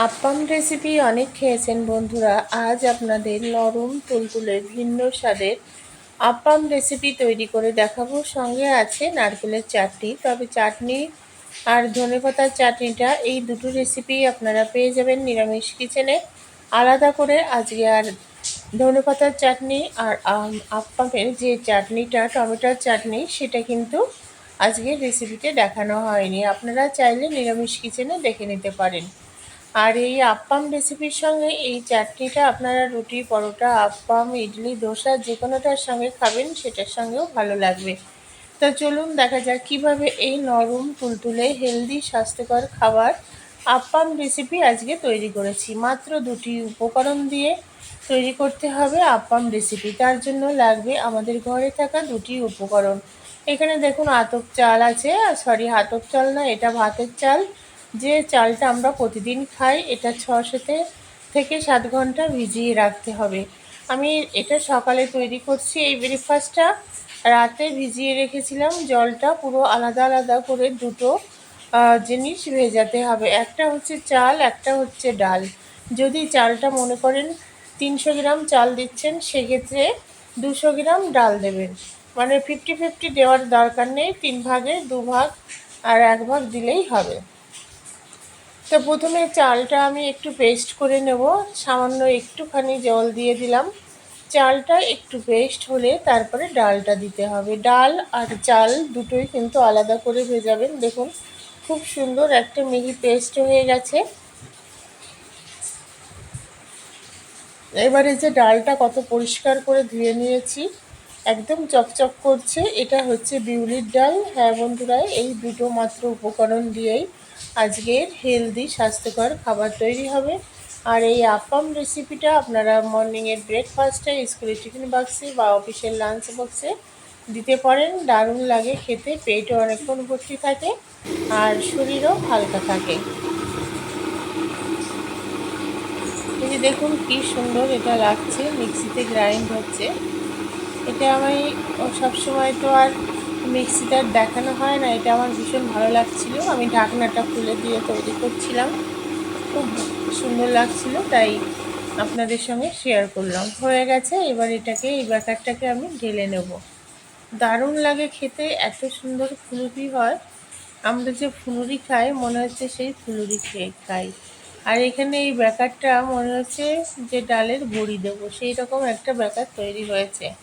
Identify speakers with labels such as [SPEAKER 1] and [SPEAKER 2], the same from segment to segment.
[SPEAKER 1] Appam recipe অনেক খেয়েছেন বন্ধুরা। আজ আপনাদের নরম তুলতুলে ভিন্ন স্বাদের আপ্পাম রেসিপি তৈরি করে দেখাবো। সঙ্গে আছে নারকেলের চাটনি। তবে চাটনি আর ধনেপাতার চাটনিটা, এই দুটো রেসিপি আপনারা পেয়ে যাবেন নিরামিষ কিচেনে আলাদা করে আজকে আর ধনেপাতার চাটনি আর আপ্পামের যে চাটনিটা, টমেটোর চাটনি, সেটা কিন্তু আজকে রেসিপিতে দেখানো হয়নি। আপনারা চাইলে নিরামিষ কিচেনে দেখে নিতে পারেন। আর এই আপ্পাম রেসিপির সঙ্গে এই চাটনিটা, আপনারা রুটি, পরোটা আপ্পাম ইডলি, দোসা যে কোনোটার সঙ্গে খাবেন, সেটার সঙ্গেও ভালো লাগবে। তা চলুন দেখা যাক কীভাবে এই নরম, তুলতুলে হেলদি স্বাস্থ্যকর খাবার আপ্পাম রেসিপি আজকে তৈরি করেছি। মাত্র দুটি উপকরণ দিয়ে তৈরি করতে হবে আপ্পাম রেসিপি তার জন্য লাগবে আমাদের ঘরে থাকা দুটি উপকরণ। এখানে দেখুন আতপ চাল আছে সরি আতপ চাল না, এটা ভাতের চাল। যে চালটা আমরা প্রতিদিন খাই, এটা ছ সাথে থেকে সাত ঘণ্টা ভিজিয়ে রাখতে হবে। আমি এটা সকালে তৈরি করছি এই ব্রেকফাস্টটা রাতে ভিজিয়ে রেখেছিলাম, জলটা পুরো আলাদা আলাদা করে দুটো জিনিস ভেজাতে হবে। একটা হচ্ছে চাল, একটা হচ্ছে ডাল। যদি চালটা মনে করেন তিনশো গ্রাম চাল দিচ্ছেন, সেক্ষেত্রে দুশো গ্রাম ডাল দেবেন। মানে ফিফটি ফিফটি দেওয়ার দরকার নেই, তিন ভাগে দু ভাগ আর এক ভাগ দিলেই হবে। তো প্রথমে চালটা আমি একটু পেস্ট করে নেব। সামান্য একটুখানি জল দিয়ে দিলাম। চালটা একটু পেস্ট হলে তারপরে ডালটা দিতে হবে। ডাল আর চাল দুটোই কিন্তু আলাদা করে ভেজাবেন। দেখুন, খুব সুন্দর একটা মিহি পেস্ট হয়ে গেছে। এবারে যে ডালটা কত পরিষ্কার করে ধুয়ে নিয়েছি, একদম চকচক করছে। এটা হচ্ছে বিউলির ডাল। হ্যাঁ বন্ধুরা, এই দুটো মাত্র উপকরণ দিয়েই আজকের হেলদি, স্বাস্থ্যকর খাবার তৈরি হবে। আর এই আপাম রেসিপিটা আপনারা মর্নিংয়ের ব্রেকফাস্টে স্কুলের টিফিন বক্সে বা অফিসের লাঞ্চ বক্সে দিতে পারেন। দারুণ লাগে খেতে, পেটও অনেকক্ষণ ভর্তি থাকে আর শরীরও হালকা থাকে। এই দেখুন কি সুন্দর এটা লাগছে, মিক্সিতে গ্রাইন্ড হচ্ছে। এটা আমি সবসময় তো আর মিক্সিটা দেখানো হয় না, এটা আমার ভীষণ ভালো লাগছিল। আমি ঢাকনাটা খুলে দিয়ে তৈরি করছিলাম। খুব সুন্দর লাগছিল, তাই আপনাদের সঙ্গে শেয়ার করলাম। হয়ে গেছে, এবার এটাকে, এই ব্যাটারটাকে আমি ঢেলে নেব। দারুণ লাগে খেতে, এত সুন্দর ফুলুরি হয়। আমরা যে ফুলুরি খাই মনে হচ্ছে সেই ফুলুরি খেয়ে খাই। আর এখানে এই ব্যাকারটা মনে হচ্ছে যে ডালের বড়ি দেবো, সেই রকম একটা ব্যাকার তৈরি হয়েছে।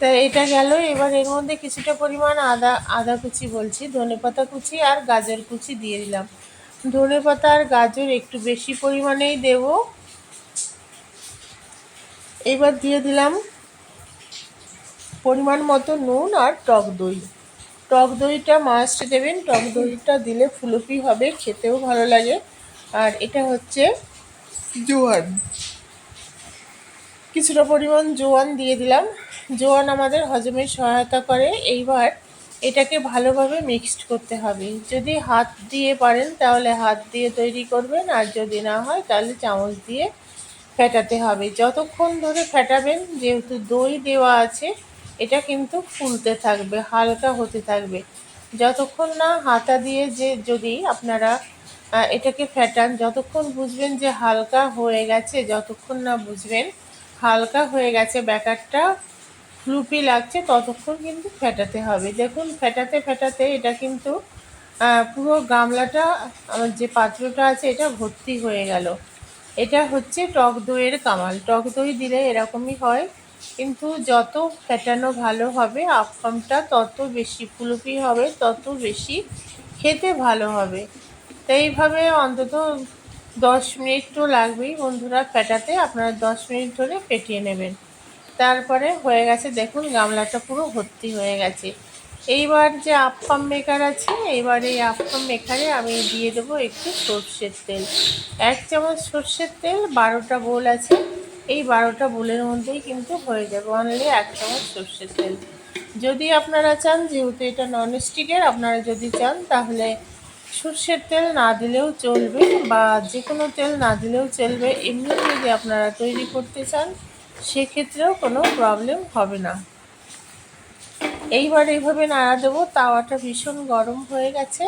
[SPEAKER 1] তা এটা গেল, এবার এর মধ্যে কিছুটা পরিমাণ আদা আদা কুচি বলছি, ধনে পাতা কুচি আর গাজর কুচি দিয়ে দিলাম। ধনে পাতা আর গাজর একটু বেশি পরিমাণেই দেব। এবার দিয়ে দিলাম পরিমাণ মতো নুন আর টক দই। টক দইটা মাস্ট দেবেন, টক দইটা দিলে ফুলফি হবে, খেতেও ভালো লাগে। আর এটা হচ্ছে জোয়ান। কিছুটা পরিমাণ জোয়ান দিয়ে দিলাম। জোয়ান আমাদের হজমের সহায়তা করে। এইবার এটাকে ভালোভাবে মিক্সড করতে হবে। যদি হাত দিয়ে পারেন তাহলে হাত দিয়ে তৈরি করবেন, আর যদি না হয় তাহলে চামচ দিয়ে ফেটাতে হবে। যতক্ষণ ধরে ফেটাবেন, যেহেতু দই দেওয়া আছে, এটা কিন্তু ফুলতে থাকবে, হালকা হতে থাকবে। যতক্ষণ না হাতা দিয়ে যে যদি আপনারা এটাকে ফেটান, যতক্ষণ বুঝবেন যে হালকা হয়ে গেছে, যতক্ষণ না বুঝবেন হালকা হয়ে গেছে ব্যাটারটা ফ্লুপি লাগছে, ততক্ষণ কিন্তু ফেটাতে হবে। দেখুন, ফেটাতে ফেটাতে এটা কিন্তু পুরো গামলাটা, আমার যে পাত্রটা আছে, এটা ভর্তি হয়ে গেল। এটা হচ্ছে টক দইয়ের কামাল। টক দই দিলে এরকমই হয়, কিন্তু যত ফেটানো ভালো হবে আফামটা তত বেশি ফুলুপি হবে, তত বেশি খেতে ভালো হবে। তো এইভাবে অন্তত দশ মিনিট তো লাগবেই বন্ধুরা ফেটাতে। আপনারা দশ মিনিট ধরে ফেটিয়ে নেবেন। তারপরে হয়ে গেছে, দেখুন গামলাটা পুরো ভর্তি হয়ে গেছে। এইবার যে আপ্পাম মেকার আছে, এইবার এই আপ্পাম মেকারে আমি দিয়ে দেবো একটু সর্ষের তেল। এক চামচ সর্ষের তেল, বারোটা বোল আছে, এই বারোটা বোলের মধ্যেই কিন্তু হয়ে যাবে অনলি এক চামচ সর্ষের তেল। যদি আপনারা চান, যেহেতু এটা ননস্টিকের আপনারা যদি চান, তাহলে সর্ষের তেল না দিলেও চলবে বা যে কোনো তেল না দিলেও চলবে। এমনি যদি আপনারা তৈরি করতে চান সেক্ষেত্রেও কোনো প্রবলেম হবে না। এইবার এইভাবে নাড়া দেবো, তাওয়াটা ভীষণ গরম হয়ে গেছে।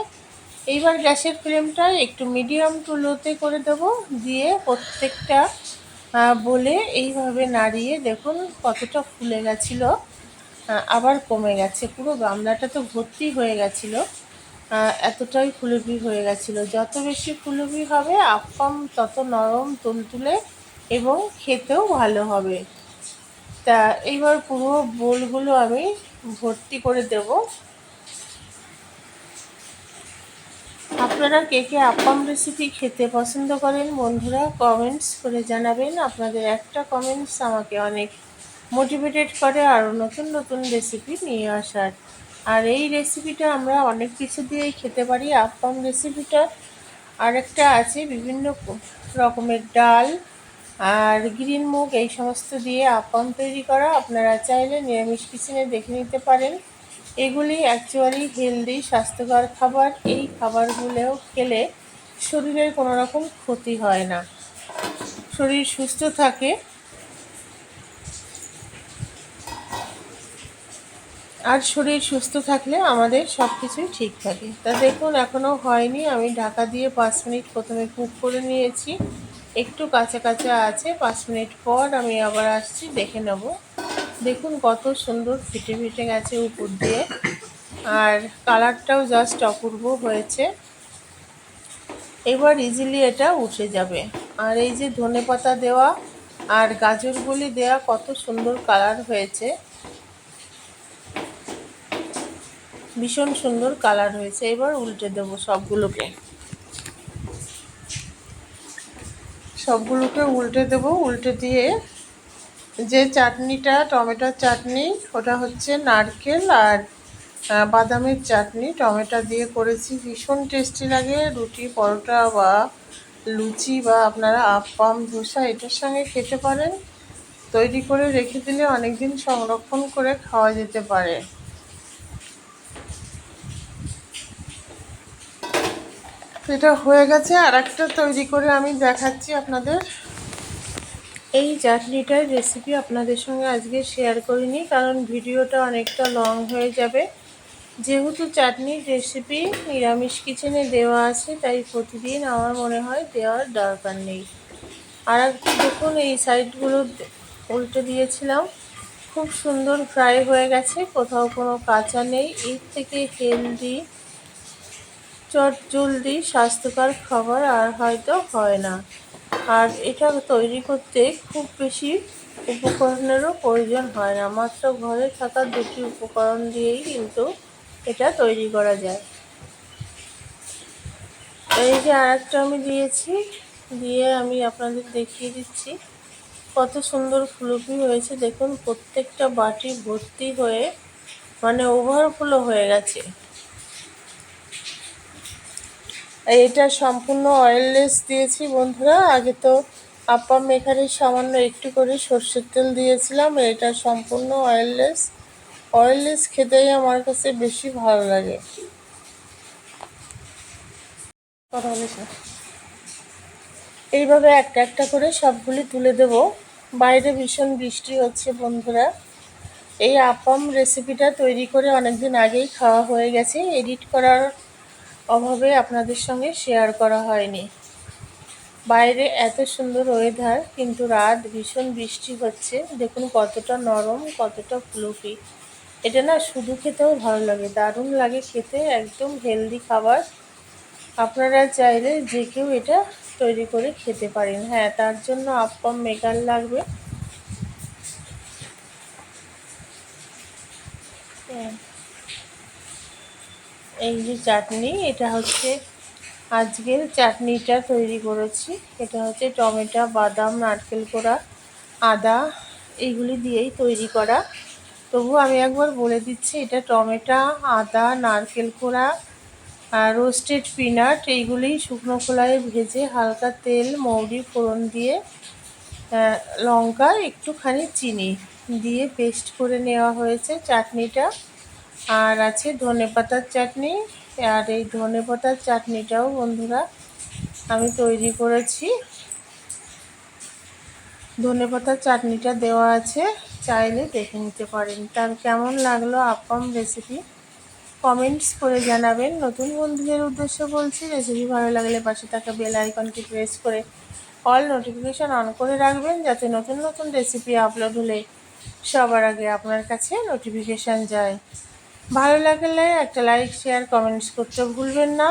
[SPEAKER 1] এইবার গ্যাসের ফ্লেমটা একটু মিডিয়াম টু লোতে করে দেবো, দিয়ে প্রত্যেকটা বলে এইভাবে নাড়িয়ে দেখুন কতটা ফুলে গেছিল। আবার কমে গেছে, পুরো গামলাটা তো ভর্তি হয়ে গেছিল। এতটাই ফুলুবি হয়ে গেছিল। যত বেশি ফুলুবি হবে আপ্পাম তত নরম, তুলতুলে এবং খেতেও ভালো হবে। তা এইবার পুরো বোলগুলো আমি ভর্তি করে দেব। আপনারা কে কে আপ্পাম রেসিপি খেতে পছন্দ করেন বন্ধুরা কমেন্টস করে জানাবেন। আপনাদের একটা কমেন্টস আমাকে অনেক মোটিভেটেড করে আরও নতুন নতুন রেসিপি নিয়ে আসার। আর এই রেসিপিটা আমরা অনেক কিছু দিয়েই খেতে পারি। আপ্পাম রেসিপিটা আরেকটা আছে বিভিন্ন রকমের ডাল আর গ্রিন মুগ এই সমস্ত দিয়ে আপ্পাম তৈরি করা। আপনারা চাইলে নিরামিষ কিচেনে দেখে নিতে পারেন। এগুলি অ্যাকচুয়ালি হেলদি স্বাস্থ্যকর খাবার। এই খাবারগুলো খেলে শরীরের কোনো রকম ক্ষতি হয় না। শরীর সুস্থ থাকে। আর শরীর সুস্থ থাকলে আমাদের সব কিছুই ঠিক থাকে। তা দেখুন এখনও হয়নি। আমি ঢাকা দিয়ে পাঁচ মিনিট প্রথমে কুক করে নিয়েছি। একটু কাঁচা কাঁচা আছে, পাঁচ মিনিট পর আমি আবার আসছি, দেখে নেব। দেখুন কত সুন্দর ফিটে ফিটে গেছে উপর দিয়ে। আর কালারটাও জাস্ট অপূর্ব হয়েছে। এবার ইজিলি এটা উঠে যাবে। আর এই যে ধনে পাতা দেওয়া আর গাজরগুলি দেওয়া কত সুন্দর কালার হয়েছে। ভীষণ সুন্দর কালার হয়েছে। এবার উল্টে দেবো সবগুলোকে। সবগুলোকে উল্টে দেবো। উল্টে দিয়ে যে চাটনিটা, টমেটোর চাটনি, ওটা হচ্ছে নারকেল আর বাদামের চাটনি। টমেটো দিয়ে করেছি, ভীষণ টেস্টি লাগে। রুটি, পরোটা বা লুচি বা আপনারা আপ্পাম ধোসা এটার সঙ্গে খেতে পারেন। তৈরি করে রেখে দিলে অনেক দিন সংরক্ষণ করে খাওয়া যেতে পারে। এটা হয়ে গেছে, আর একটা তৈরি করে আমি দেখাচ্ছি আপনাদের। এই চাটনিটার রেসিপি আপনাদের সঙ্গে আজকে শেয়ার করিনি কারণ ভিডিওটা অনেকটা লং হয়ে যাবে। যেহেতু চাটনির রেসিপি নিরামিষ কিচেনে দেওয়া আছে, তাই প্রতিদিন আমার মনে হয় দেওয়ার দরকার নেই। আর একটু দেখুন, এই সাইডগুলো উল্টে দিয়েছিলাম। খুব সুন্দর ফ্রাই হয়ে গেছে, কোথাও কোনো কাঁচা নেই। এর থেকে হেলদি চট জলদি স্বাস্থ্যকর খাবার আর হয়তো হয় না। আর এটা তৈরি করতে খুব বেশি উপকরণেরও প্রয়োজন হয় না। মাত্র ঘরে থাকা দুটি উপকরণ দিয়েই কিন্তু এটা তৈরি করা যায়। এই যে আর একটা আমি দিয়েছি, দিয়ে আমি আপনাদের দেখিয়ে দিচ্ছি। কত সুন্দর ফুলুপি হয়েছে। দেখুন, প্রত্যেকটা বাটি ভর্তি হয়ে মানে ওভারফ্লো হয়ে গেছে। এটা সম্পূর্ণ অয়েললেস দিয়েছি বন্ধুরা। আগে তো আপ্পা মেখারে সামান্য একটু করে সর্ষের তেল দিয়েছিলাম, এটা সম্পূর্ণ অয়েললেস অয়েললেস খেতেই আমার কাছে বেশি ভালো লাগে। এইভাবে একটা একটা করে সবগুলি তুলে দেব। বাইরে ভীষণ বৃষ্টি হচ্ছে বন্ধুরা। এই আপাম রেসিপিটা তৈরি করে অনেকদিন আগেই খাওয়া হয়ে গেছে। এডিট করার অভাবে আপনাদের সঙ্গে শেয়ার করা হয়নি। বাইরে এত সুন্দর ওয়েদার কিন্তু রাত ভীষণ বৃষ্টি হচ্ছে। দেখুন কতটা নরম, কতটা ফ্লুফি এটা না শুধু খেতেও ভালো লাগে, দারুণ লাগে খেতে, একদম হেলদি খাবার। আপনারা চাইলে যে কেউ এটা তৈরি করে খেতে পারেন। হ্যাঁ তার জন্য আপ্পাম মেকার লাগবে। হ্যাঁ। এই যে চাটনি, এটা হচ্ছে আজকের চাটনিটা তৈরি করেছি। এটা হচ্ছে টমেটো, বাদাম, নারকেল কোড়া, আদা, এইগুলি দিয়েই তৈরি করা। তবু আমি একবার বলে দিচ্ছি, এটা টমেটো, আদা, নারকেল কোড়া রোস্টেড পিনাট এইগুলি শুকনো খোলায় ভেজে হালকা তেল, মৌরি, ফোড়ন দিয়ে লঙ্কা, একটুখানি চিনি দিয়ে পেস্ট করে নেওয়া হয়েছে চাটনিটা। আর আছে ধনে পাতার চাটনি। আর এই ধনে পাতার চাটনিটাও বন্ধুরা আমি তৈরি করেছি। ধনে পাতার চাটনিটা দেওয়া আছে। চাইলে দেখে নিতে পারেন। তার কেমন লাগল আপাম রেসিপি কমেন্টস করে জানাবেন। নতুন বন্ধুদের উদ্দেশ্যে বলছি রেসিপি ভালো লাগলে পাশে থাকা বেল আইকনটি প্রেস করে অল নোটিফিকেশান অন করে রাখবেন, যাতে নতুন নতুন রেসিপি আপলোড হলে সবার আগে আপনার কাছে নোটিফিকেশান যায়। ভালো লাগলে একটা লাইক শেয়ার কমেন্টস করতে ভুলবেন না।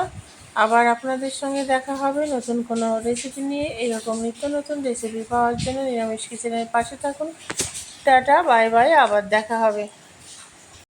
[SPEAKER 1] আবার আপনাদের সঙ্গে দেখা হবে নতুন কোনো রেসিপি নিয়ে। এরকম নিত্য নতুন রেসিপি পাওয়ার জন্য নিরামিষ কিচেনের পাশে থাকুন। টাটা বাই বাই আবার দেখা হবে।